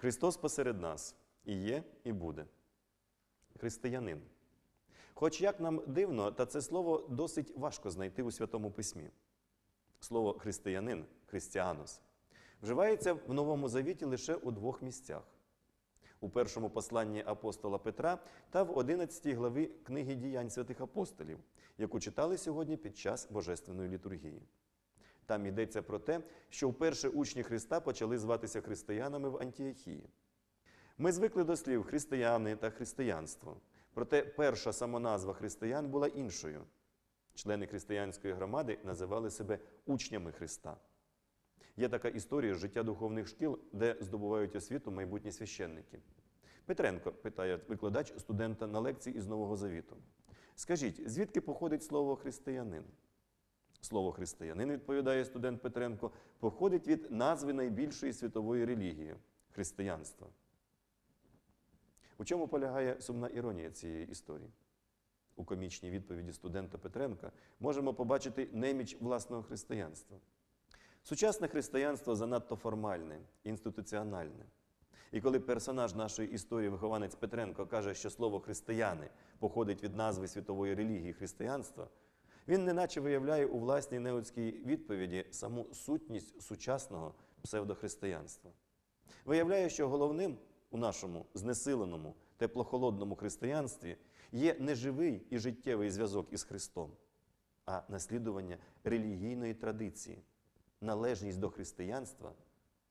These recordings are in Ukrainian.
Христос посеред нас і є, і буде. Християнин. Хоч як нам дивно, та це слово досить важко знайти у Святому Письмі. Слово християнин, христіанос, вживається в Новому Завіті лише у двох місцях: у першому посланні апостола Петра та в 11 главі книги діянь святих апостолів, яку читали сьогодні під час Божественної літургії. Там йдеться про те, що вперше учні Христа почали зватися християнами в Антіохії. Ми звикли до слів християни та християнство. Проте перша самоназва християн була іншою. Члени християнської громади називали себе учнями Христа. Є така історія життя духовних шкіл, де здобувають освіту майбутні священники. Петренко питає викладач студента на лекції із Нового Завіту. Скажіть, звідки походить слово християнин? Слово християнин, відповідає студент Петренко, походить від назви найбільшої світової релігії християнства. У чому полягає сумна іронія цієї історії? У комічній відповіді студента Петренка можемо побачити неміч власного християнства. Сучасне християнство занадто формальне, інституціональне. І коли персонаж нашої історії, вихованець Петренко, каже, що слово християни походить від назви світової релігії християнства, він неначе виявляє у власній неоцькій відповіді саму сутність сучасного псевдохристиянства. Виявляє, що головним у нашому знесиленому, теплохолодному християнстві є не живий і життєвий зв'язок із Христом, а наслідування релігійної традиції, належність до християнства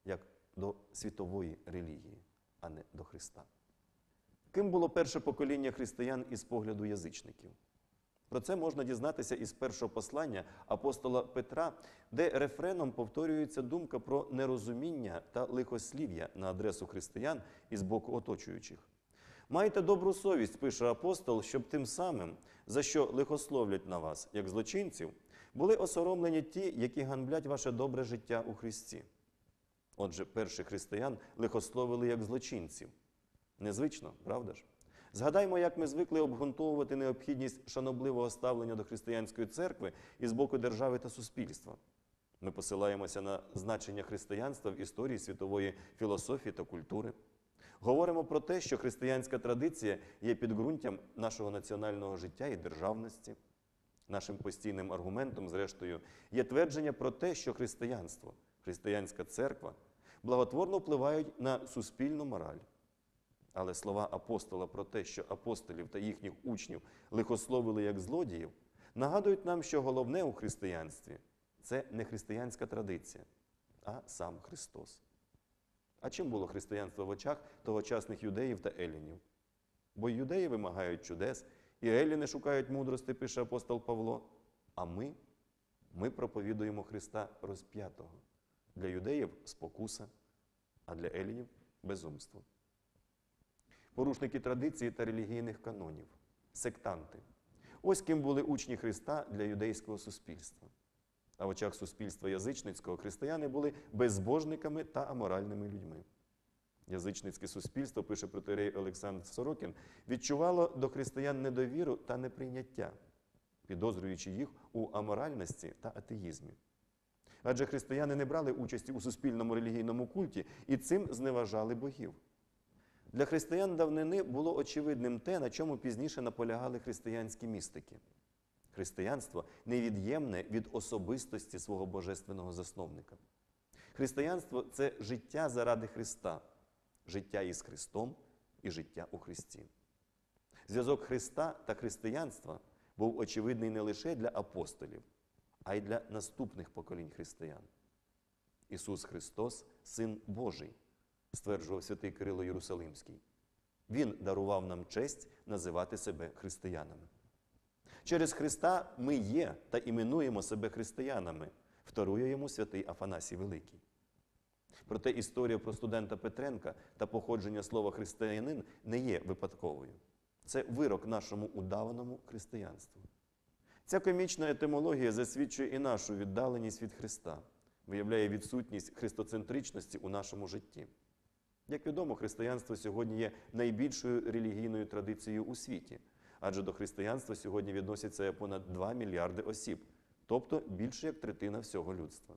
як до світової релігії, а не до Христа. Ким було перше покоління християн із погляду язичників? Про це можна дізнатися із першого послання апостола Петра, де рефреном повторюється думка про нерозуміння та лихослів'я на адресу християн із боку оточуючих. Майте добру совість, пише апостол, щоб тим самим, за що лихословлять на вас, як злочинців, були осоромлені ті, які ганблять ваше добре життя у Христі. Отже, перших християн лихословили як злочинців. Незвично, правда ж? Згадаймо, як ми звикли обґрунтовувати необхідність шанобливого ставлення до християнської церкви із боку держави та суспільства. Ми посилаємося на значення християнства в історії світової філософії та культури. Говоримо про те, що християнська традиція є підґрунтям нашого національного життя і державності. Нашим постійним аргументом, зрештою, є твердження про те, що християнство, християнська церква благотворно впливають на суспільну мораль. Але слова апостола про те, що апостолів та їхніх учнів лихословили як злодіїв, нагадують нам, що головне у християнстві це не християнська традиція, а сам Христос. А чим було християнство в очах тогочасних юдеїв та елінів? Бо юдеї вимагають чудес, і еліни шукають мудрости, пише апостол Павло. А ми, ми проповідуємо Христа розп'ятого. Для юдеїв спокуса, а для елінів безумство порушники традиції та релігійних канонів, сектанти. Ось ким були учні Христа для юдейського суспільства. А в очах суспільства язичницького християни були безбожниками та аморальними людьми. Язичницьке суспільство, пише протерей Олександр Сорокін, відчувало до християн недовіру та неприйняття, підозрюючи їх у аморальності та атеїзмі. Адже християни не брали участі у суспільному релігійному культі і цим зневажали богів. Для християн давнини було очевидним те, на чому пізніше наполягали християнські містики. Християнство невід'ємне від особистості свого божественного засновника. Християнство це життя заради Христа, життя із Христом і життя у Христі. Зв'язок Христа та християнства був очевидний не лише для апостолів, а й для наступних поколінь християн. Ісус Христос Син Божий стверджував святий Кирило Єрусалимський. Він дарував нам честь називати себе християнами. Через Христа ми є та іменуємо себе християнами, вторує йому святий Афанасій Великий. Проте історія про студента Петренка та походження слова християнин не є випадковою. Це вирок нашому удаваному християнству. Ця комічна етимологія засвідчує і нашу віддаленість від Христа, виявляє відсутність христоцентричності у нашому житті. Як відомо, християнство сьогодні є найбільшою релігійною традицією у світі, адже до християнства сьогодні відносяться понад 2 мільярди осіб, тобто більше як третина всього людства.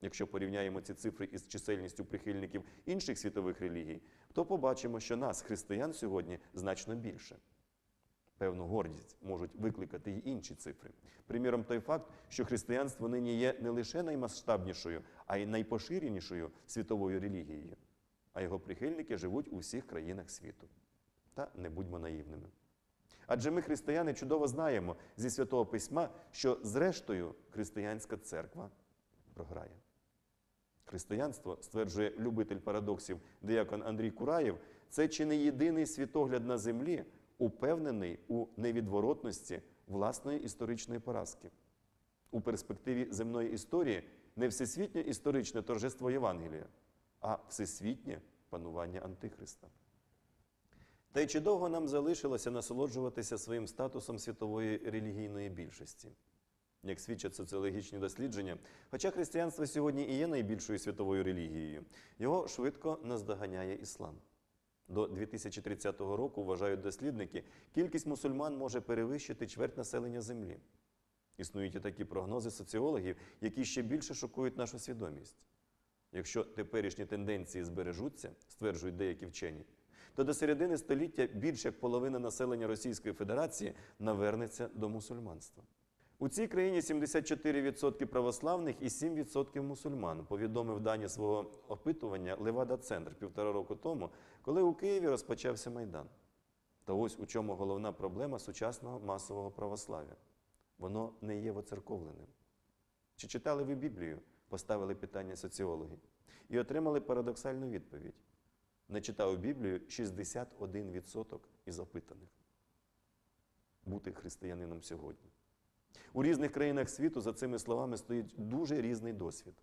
Якщо порівняємо ці цифри із чисельністю прихильників інших світових релігій, то побачимо, що нас, християн, сьогодні значно більше. Певну гордість можуть викликати й інші цифри. Приміром, той факт, що християнство нині є не лише наймасштабнішою, а й найпоширенішою світовою релігією, а його прихильники живуть у всіх країнах світу. Та не будьмо наївними. Адже ми, християни, чудово знаємо зі Святого Письма, що зрештою християнська церква програє. Християнство, стверджує любитель парадоксів диякон Андрій Кураєв, це чи не єдиний світогляд на землі, упевнений у невідворотності власної історичної поразки. У перспективі земної історії не всесвітнє історичне торжество Євангелія, а всесвітнє панування Антихриста. Та й чи довго нам залишилося насолоджуватися своїм статусом світової релігійної більшості? Як свідчать соціологічні дослідження, хоча християнство сьогодні і є найбільшою світовою релігією, його швидко наздоганяє іслам. До 2030 року, вважають дослідники, кількість мусульман може перевищити чверть населення землі. Існують і такі прогнози соціологів, які ще більше шокують нашу свідомість. Якщо теперішні тенденції збережуться, стверджують деякі вчені, то до середини століття більш як половина населення Російської Федерації навернеться до мусульманства. У цій країні 74% православних і 7% мусульман, повідомив дані свого опитування Левада-центр півтора року тому, коли у Києві розпочався Майдан. Та ось у чому головна проблема сучасного масового православ'я. Воно не є воцерковленим. Чи читали ви Біблію? Поставили питання соціологи. І отримали парадоксальну відповідь. Не читав Біблію 61% із опитаних. Бути християнином сьогодні. У різних країнах світу за цими словами стоїть дуже різний досвід.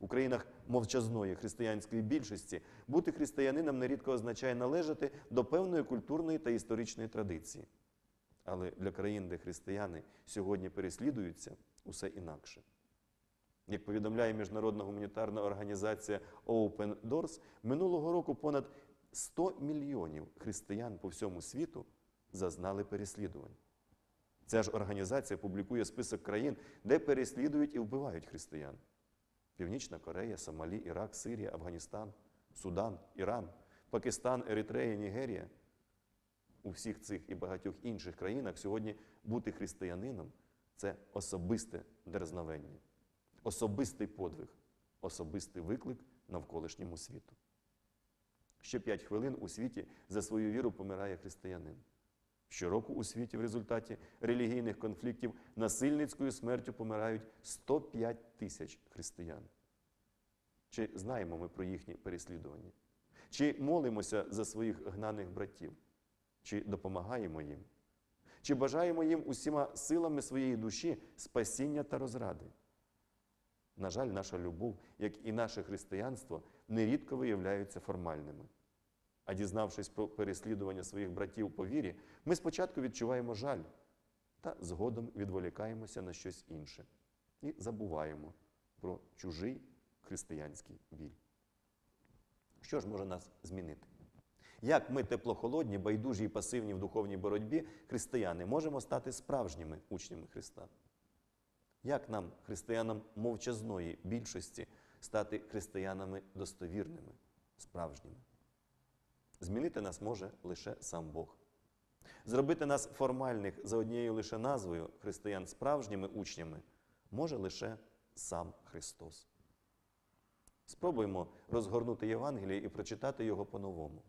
У країнах мовчазної християнської більшості бути християнином нерідко означає належати до певної культурної та історичної традиції. Але для країн, де християни сьогодні переслідуються, усе інакше. Як повідомляє міжнародна гуманітарна організація Open Doors, минулого року понад 100 мільйонів християн по всьому світу зазнали переслідувань. Ця ж організація публікує список країн, де переслідують і вбивають християн: Північна Корея, Сомалі, Ірак, Сирія, Афганістан, Судан, Іран, Пакистан, Еритрея, Нігерія. У всіх цих і багатьох інших країнах сьогодні бути християнином це особисте дерзновення, особистий подвиг, особистий виклик навколишньому світу. Ще п'ять хвилин у світі за свою віру помирає християнин. Щороку у світі в результаті релігійних конфліктів насильницькою смертю помирають 105 тисяч християн. Чи знаємо ми про їхні переслідування? Чи молимося за своїх гнаних братів? Чи допомагаємо їм? Чи бажаємо їм усіма силами своєї душі спасіння та розради? На жаль, наша любов, як і наше християнство, нерідко виявляються формальними. А дізнавшись про переслідування своїх братів по вірі, ми спочатку відчуваємо жаль та згодом відволікаємося на щось інше і забуваємо про чужий християнський біль. Що ж може нас змінити? Як ми теплохолодні, байдужі і пасивні в духовній боротьбі християни можемо стати справжніми учнями Христа? Як нам, християнам мовчазної більшості, стати християнами достовірними, справжніми? Змінити нас може лише сам Бог. Зробити нас формальних за однією лише назвою християн справжніми учнями може лише сам Христос. Спробуємо розгорнути Євангеліє і прочитати його по-новому,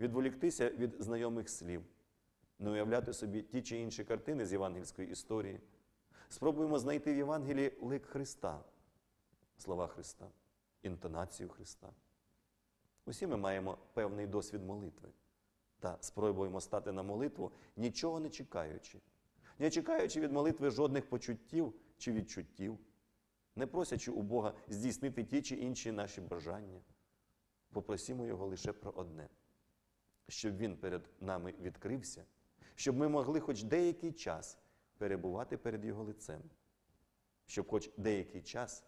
відволіктися від знайомих слів, не уявляти собі ті чи інші картини з євангельської історії. Спробуємо знайти в Євангелії лик Христа, слова Христа, інтонацію Христа. Усі ми маємо певний досвід молитви та спробуємо стати на молитву, нічого не чекаючи, не чекаючи від молитви жодних почуттів чи відчуттів, не просячи у Бога здійснити ті чи інші наші бажання. Попросімо Його лише про одне, щоб Він перед нами відкрився, щоб ми могли хоч деякий час перебувати перед Його лицем, щоб хоч деякий час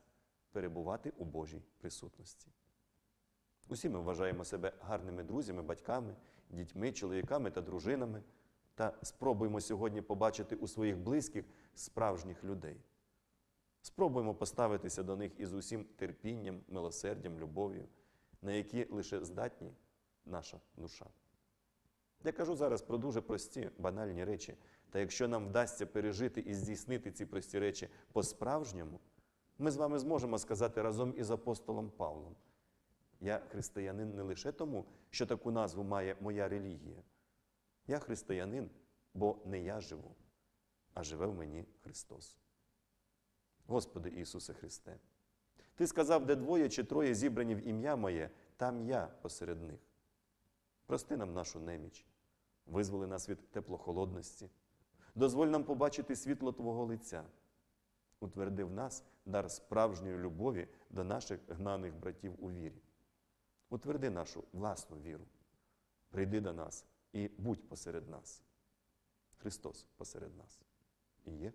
перебувати у Божій присутності. Усі ми вважаємо себе гарними друзями, батьками, дітьми, чоловіками та дружинами, та спробуємо сьогодні побачити у своїх близьких справжніх людей. Спробуємо поставитися до них із усім терпінням, милосердям, любов'ю, на які лише здатні наша душа. Я кажу зараз про дуже прості, банальні речі. Та якщо нам вдасться пережити і здійснити ці прості речі по-справжньому, ми з вами зможемо сказати разом із апостолом Павлом: я християнин не лише тому, що таку назву має моя релігія. Я християнин, бо не я живу, а живе в мені Христос. Господи Ісусе Христе, Ти сказав, де двоє чи троє зібрані в ім'я моє, там я посеред них. Прости нам нашу неміч, визволи нас від теплохолодності, дозволь нам побачити світло Твого лиця, утверди в нас дар справжньої любові до наших гнаних братів у вірі. Утверди нашу власну віру, прийди до нас і будь посеред нас. Христос посеред нас. І є